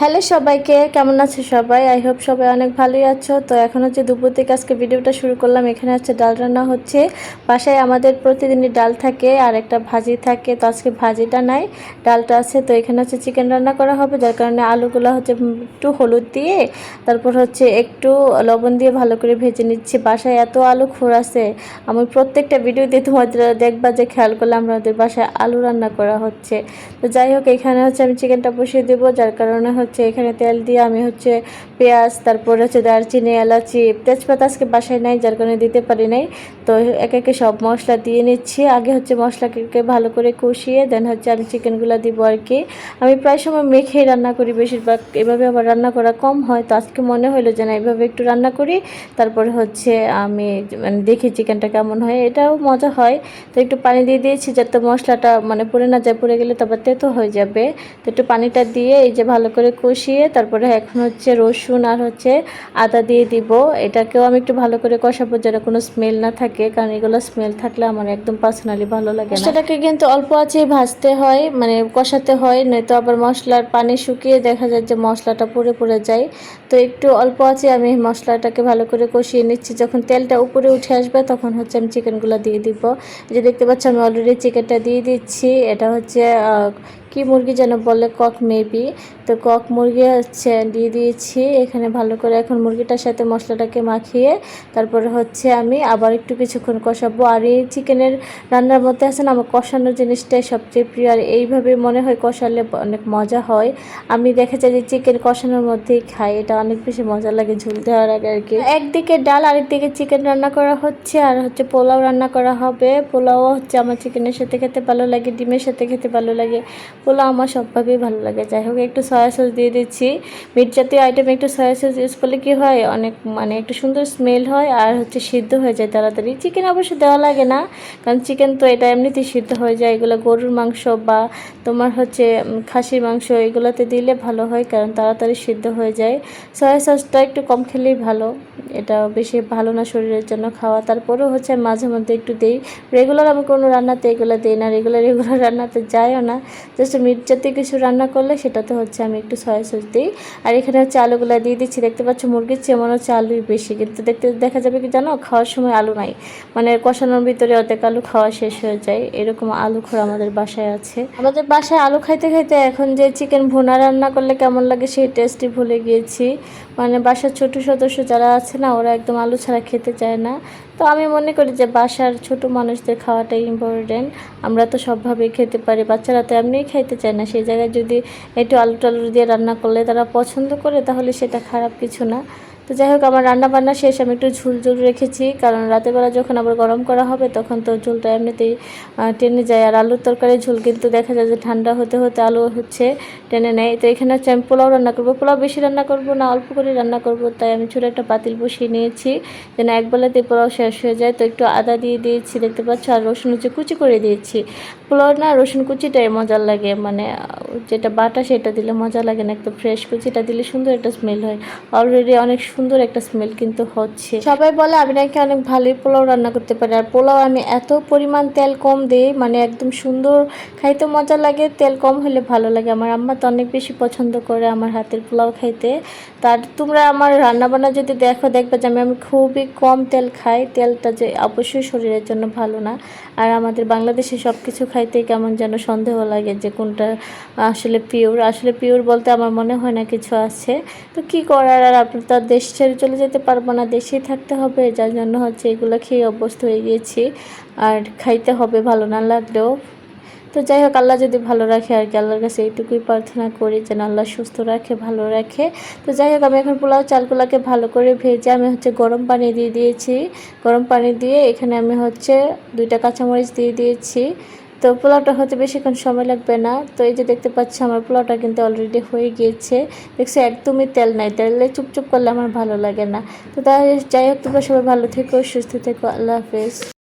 Hello সবাইকে, কেমন আছে সবাই? আই হোপ সবাই অনেক ভালোই আছো। তো এখন হচ্ছে দুপুর থেকে আজকে ভিডিওটা শুরু করলাম। এখানে হচ্ছে ডাল রান্না হচ্ছে। বাসায় আমাদের প্রতিদিনই ডাল থাকে আর একটা ভাজি থাকে। তো আজকে ভাজিটা নাই, ডালটা আছে। তো এখানে হচ্ছে চিকেন রান্না করা হবে, যার কারণে আলুগুলো হচ্ছে একটু হলুদ দিয়ে, তারপর হচ্ছে একটু লবণ দিয়ে ভালো করে ভেজে নিচ্ছি। বাসায় এত আলু খোর আছে, আমি প্রত্যেকটা ভিডিওতে তোমাদের দেখবা যে খেয়াল করলে আমাদের বাসায় আলু রান্না করা হচ্ছে। তো যাই হোক, এখানে হচ্ছে আমি চিকেনটা বসিয়ে দেবো, যার কারণে হচ্ছে এখানে তেল দিয়ে আমি হচ্ছে পেঁয়াজ, তারপর হচ্ছে দারচিনি, এলাচি, তেজপাতা আজকে বাসায় নাই, যার কারণে দিতে পারি নাই। তো একে একে সব মশলা দিয়ে নিচ্ছি। আগে হচ্ছে মশলাকে ভালো করে কষিয়ে দেন হচ্ছে আমি চিকেনগুলো দিব আর কি। আমি প্রায় সময় মেখেই রান্না করি বেশিরভাগ। এভাবে আবার রান্না করা কম হয়। তো আজকে মনে হলো যে না, এভাবে একটু রান্না করি। তারপরে হচ্ছে আমি মানে দেখি চিকেনটা কেমন হয়। এটাও মজা হয়। তো একটু পানি দিয়ে দিয়েছি যাতে মশলাটা মানে পড়ে না যায়, পড়ে গেলে তারপর তেতো হয়ে যাবে। তো একটু পানিটা দিয়ে এই যে ভালো করে কষিয়ে তারপরে এখন হচ্ছে রসুন আর হচ্ছে আদা দিয়ে দিব। এটাকেও আমি একটু ভালো করে কষাবো যেন কোনো স্মেল না থাকে, কারণ এগুলো স্মেল থাকলে আমার একদম পার্সোনালি ভালো লাগে সেটাকে কিন্তু অল্প আছেই ভাজতে হয় মানে কষাতে হয়, নয়তো আবার মশলার পানি শুকিয়ে দেখা যায় যে মশলাটা পুড়ে পুড়ে যায়। তো একটু অল্প আছে আমি মশলাটাকে ভালো করে কষিয়ে নিচ্ছি। যখন তেলটা উপরে উঠে আসবে তখন হচ্ছে আমি চিকেনগুলো দিয়ে দিব। যে দেখতে পাচ্ছি, আমি অলরেডি চিকেনটা দিয়ে দিচ্ছি। এটা হচ্ছে কি মুরগি যেন বলে কক মেবি। তো কক মুরগি হচ্ছে দিয়ে দিয়েছি, এখানে ভালো করে এখন মুরগিটার সাথে মশলাটাকে মাখিয়ে তারপরে হচ্ছে আমি আবার একটু কিছুক্ষণ কষাবো। আর এই চিকেনের রান্নার মধ্যে আছে না, আমার কষানোর জিনিসটাই সবচেয়ে প্রিয়, আর এইভাবে মনে হয় কষালে অনেক মজা হয়। আমি দেখা যায় যে চিকেন কষানোর মধ্যেই খাই, এটা অনেক বেশি মজা লাগে ঝুল দেওয়ার আগে আর কি। একদিকে ডাল, আরেকদিকে চিকেন রান্না করা হচ্ছে, আর হচ্ছে পোলাও রান্না করা হবে। পোলাও হচ্ছে আমার চিকেনের সাথে খেতে ভালো লাগে, ডিমের সাথে খেতে ভালো লাগে। পোলাও আমার সবভাবেই ভালো লাগে। যাই হোক, একটু সয়া সস দিয়ে দিচ্ছি। মিট জাতীয় আইটেমে একটু সয়া সস ইউজ করলে কী হয়? অনেক মানে একটু সুন্দর স্মেল হয় আর হচ্ছে সিদ্ধ হয়ে যায় তাড়াতাড়ি। চিকেন অবশ্য দেওয়া লাগে না, কারণ চিকেন তো এটা এমনিতেই সিদ্ধ হয়ে যায়। এগুলো গরুর মাংস বা তোমার হচ্ছে খাসির মাংস এগুলোতে দিলে ভালো হয়, কারণ তাড়াতাড়ি সিদ্ধ হয়ে যায়। সয়া সসটা একটু কম খেলেই ভালো। এটা বেশি ভালো না শরীরের জন্য খাওয়া। তারপরেও হচ্ছে মাঝে মধ্যে একটু দিই। রেগুলার আমি কোনো রান্নাতে এগুলো দিই না রেগুলার এগুলো রান্নাতে যাইও না। জাস্ট মিট জাতীয় কিছু রান্না করলে সেটাতে হচ্ছে আমি একটু সয়া সস দিই। আর এখানে হচ্ছে আলুগুলো দিয়ে দিচ্ছি। দেখতে পাচ্ছ মুরগির চেয়ে মনে হচ্ছে আলুই বেশি। কিন্তু দেখতে, দেখা যাবে কি জানো? খাওয়ার সময় আলু নাই। মানে কষানোর ভিতরে অর্ধেক আলু খাওয়া শেষ হয়ে যায়। এরকম আলু খোর আমাদের বাসায় আছে। আমাদের বাসায় আলু খাইতে খাইতে এখন যে চিকেন ভুনা রান্না করলে কেমন লাগে সেই টেস্টই ভুলে গিয়েছি। মানে বাসার ছোট সদস্য যারা আছে না, ওরা একদম আলু ছাড়া খেতে চায় না। তো আমি মনে করি যে বাসার ছোট মানুষদের খাওয়াটাই ইম্পর্টেন্ট আমরা তো সবভাবে খেতে পারি, বাচ্চারা তো এমনিই খাইতে চায় না। সেই জায়গায় যদি একটু আলু টালু দিয়ে রান্না করলে তারা পছন্দ করে, তাহলে সেটা খারাপ কিছু না। তো যাই হোক, আমার রান্না বান্না শেষ। আমি একটু ঝুল ঝুল রেখেছি, কারণ রাতের বেলা যখন আবার গরম করা হবে, তখন তো ঝুলটা এমনিতেই টেনে যায়। আর আলুর তরকারি ঝুল, কিন্তু দেখা যায় যে ঠান্ডা হতে হতে আলু হচ্ছে, টেনে নেয়। তো এখানে হচ্ছে আমি পোলাও রান্না করব। পোলাও বেশি রান্না করব না, অল্প করে রান্না করব, তাই আমি ছোটো একটা পাতিল বসিয়ে নিয়েছি, যেন এক বেলাতে পোলাও শেষ হয়ে যায়। তো একটু আদা দিয়ে দিয়েছি, দেখতে পাচ্ছ, আর রসুন হচ্ছে কুচি করে দিয়েছি। পোলাও না, রসুন কুচিটাই মজা লাগে মানে যেটা বাটা সেটা দিলে মজা লাগে না একটু ফ্রেশ কুচিটা দিলে সুন্দর একটা স্মেল হয়। অলরেডি অনেক সুন্দর একটা স্মেল কিন্তু হচ্ছে। সবাই বলে আমি নাকি অনেক ভালোই পোলাও রান্না করতে পারি। আর পোলাও আমি এত পরিমাণ তেল কম দিই মানে একদম সুন্দর, খাইতে মজা লাগে, তেল কম হলে ভালো লাগে। আমার আম্মা তো অনেক বেশি পছন্দ করে আমার হাতের পোলাও খাইতে। তার তোমরা আমার রান্নাবান্না যদি দেখো, দেখবে যে আমি আমি খুবই কম তেল খাই। তেলটা যে অবশ্যই শরীরের জন্য ভালো না। আর আমাদের বাংলাদেশে সব কিছু খাইতেই কেমন যেন সন্দেহ লাগে যে কোনটা আসলে পিওর আসলে পিওর বলতে আমার মনে হয় না কিছু আছে। তো কি করার? আর আপনি তো দেশ ছেড়ে চলে যেতে পারব না, দেশেই থাকতে হবে, যার জন্য হচ্ছে এগুলো খেয়ে অভ্যস্ত হয়ে গিয়েছি। আর খাইতে হবে ভালো না লাগলেও। তো যাই হোক, আল্লাহ যদি ভালো রাখে আর কি, আল্লাহর কাছে এইটুকুই প্রার্থনা করি, যেন আল্লাহ সুস্থ রাখে, ভালো রাখে। তো যাই হোক, আমি এখন পোলাও চালগুলোকে ভালো করে ভেজে আমি হচ্ছে গরম পানি দিয়ে দিয়েছি। গরম পানি দিয়ে এখানে আমি হচ্ছে দুইটা কাঁচামরিচ দিয়ে দিয়েছি। তো পোলাওটা হতে বেশিক্ষণ সময় লাগবে না। তো এই যে দেখতে পাচ্ছি, আমার পোলাওটা কিন্তু অলরেডি হয়ে গিয়েছে। দেখছি, একদমই তেল নাই। তেলে চুপচুপ করলে আমার ভালো লাগে না। তো তাই, যাই হোক, তোমরা সবাই ভালো থেকো, সুস্থ থেকো। আল্লাহ হাফেজ।